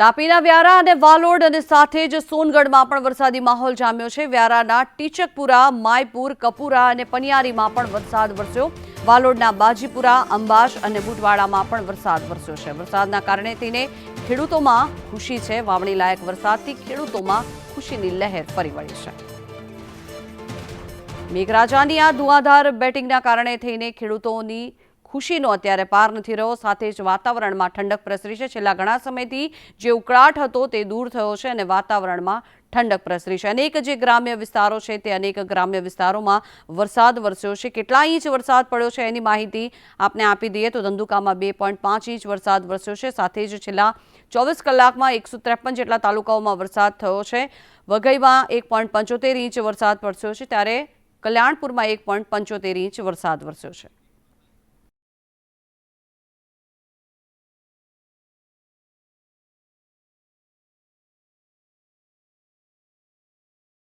તાપીના વ્યારા અને વાલોડ અને સાથે જ સોનગઢમાં પણ વરસાદી માહોલ જામ્યો છે. વ્યારાના ટીચકપુરા, માયપુર, કપુરા અને પનિયારીમાં પણ વરસાદ વરસ્યો. વાલોડના બાજીપુરા, અંબાશ અને બુટવાડામાં પણ વરસાદ વરસ્યો છે. વરસાદના કારણે તેને ખેડૂતોમાં ખુશી છે. વાવણી લાયક વરસાદથી ખેડૂતોમાં ખુશીની લહેર ફરી વળી છે. મેઘરાજાની આ ધુઆધાર બેટિંગના કારણે થઈને ખેડૂતોની ખુશીનો અત્યારે પાર નથી રહ્યો. સાથે જ વાતાવરણમાં ઠંડક પ્રસરી છે. છેલ્લા ઘણા સમયથી જે ઉકળાટ હતો તે દૂર થયો છે અને વાતાવરણમાં ઠંડક પ્રસરી છે. અનેક જે ગ્રામ્ય વિસ્તારો છે તે અનેક ગ્રામ્ય વિસ્તારોમાં વરસાદ વરસ્યો છે. કેટલા ઇંચ વરસાદ પડ્યો છે એની માહિતી આપને આપી દઈએ તો ધંધુકામાં બે ઇંચ વરસાદ વરસ્યો છે. સાથે જ છેલ્લા ચોવીસ કલાકમાં એકસો જેટલા તાલુકાઓમાં વરસાદ થયો છે. વઘઈમાં એક ઇંચ વરસાદ વરસ્યો છે. ત્યારે કલ્યાણપુરમાં એક ઇંચ વરસાદ વરસ્યો છે.